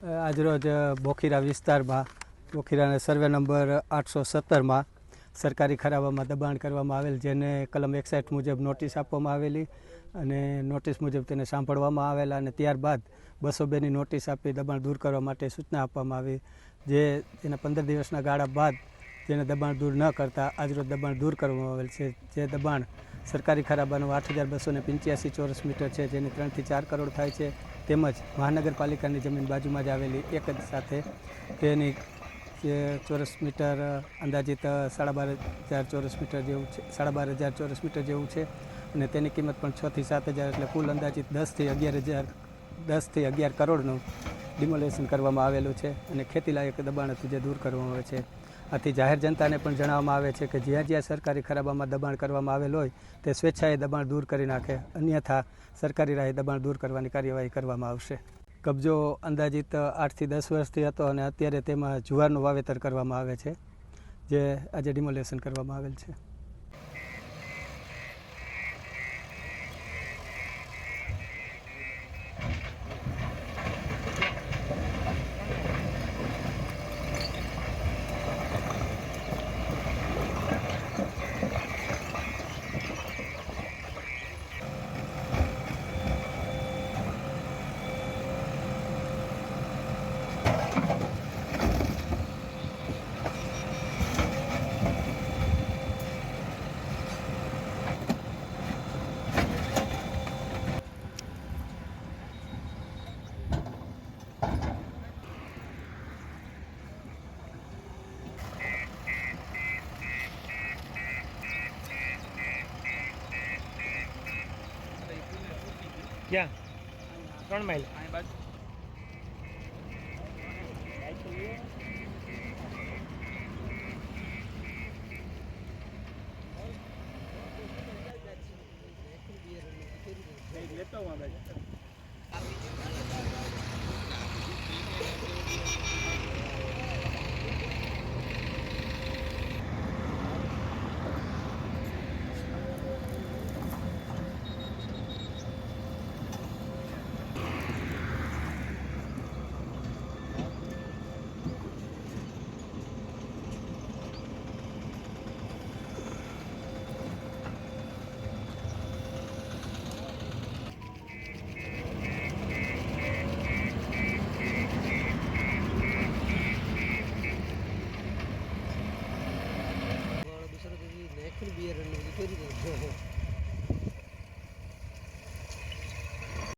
આજરોજ બોખીરા વિસ્તારમાં, બોખીરાના survey number આઠસો સત્તરમાં સરકારી ખરાબામાં દબાણ કરવામાં આવેલ, જેને કલમ એકસાઠ મુજબ નોટિસ આપવામાં આવેલી અને નોટિસ મુજબ તેને સાંભળવામાં આવેલા અને ત્યારબાદ બસો બેની નોટિસ આપી દબાણ દૂર કરવા માટે સૂચના આપવામાં આવી, જે તેના પંદર દિવસના ગાળા બાદ તેને દબાણ દૂર ન કરતા આજરોજ દબાણ દૂર કરવામાં આવેલ છે, જે દબાણ સરકારી ખરાબાનું આઠ હજાર બસો પંચ્યાસી ચોરસ મીટર છે, જેની ત્રણથી ચાર કરોડ થાય છે. તેમજ મહાનગરપાલિકાની જમીન બાજુમાં જ આવેલી એક જ સાથે તેની જે ચોરસ મીટર અંદાજિત સાડા બાર હજાર ચોરસ મીટર જેવું છે, સાડા બાર હજાર ચોરસ મીટર જેવું છે અને તેની કિંમત પણ છથી સાત હજાર એટલે કુલ અંદાજિત દસથી અગિયાર હજાર દસથી અગિયાર કરોડનું ડિમોલેશન કરવામાં આવેલું છે અને ખેતીલાયક દબાણ જે દૂર કરવામાં આવે છે. આથી જાહેર જનતાને પણ જણાવવામાં આવે છે કે જ્યાં જ્યાં સરકારી ખરાબામાં દબાણ કરવામાં આવેલ હોય, તે સ્વેચ્છાએ દબાણ દૂર કરી નાખે. અન્યથા, સરકારી રાહે દબાણ દૂર કરવાની કાર્યવાહી કરવામાં આવશે. કબજો અંદાજિત આઠથી દસ વર્ષથી હતો અને અત્યારે તેમાં જુવારનું વાવેતર કરવામાં આવે છે, જે આજે ડિમોલેશન કરવામાં આવેલ છે. ક્યાં ત્રણ માઇલ લેતો હું આગળ બિયર કરી દે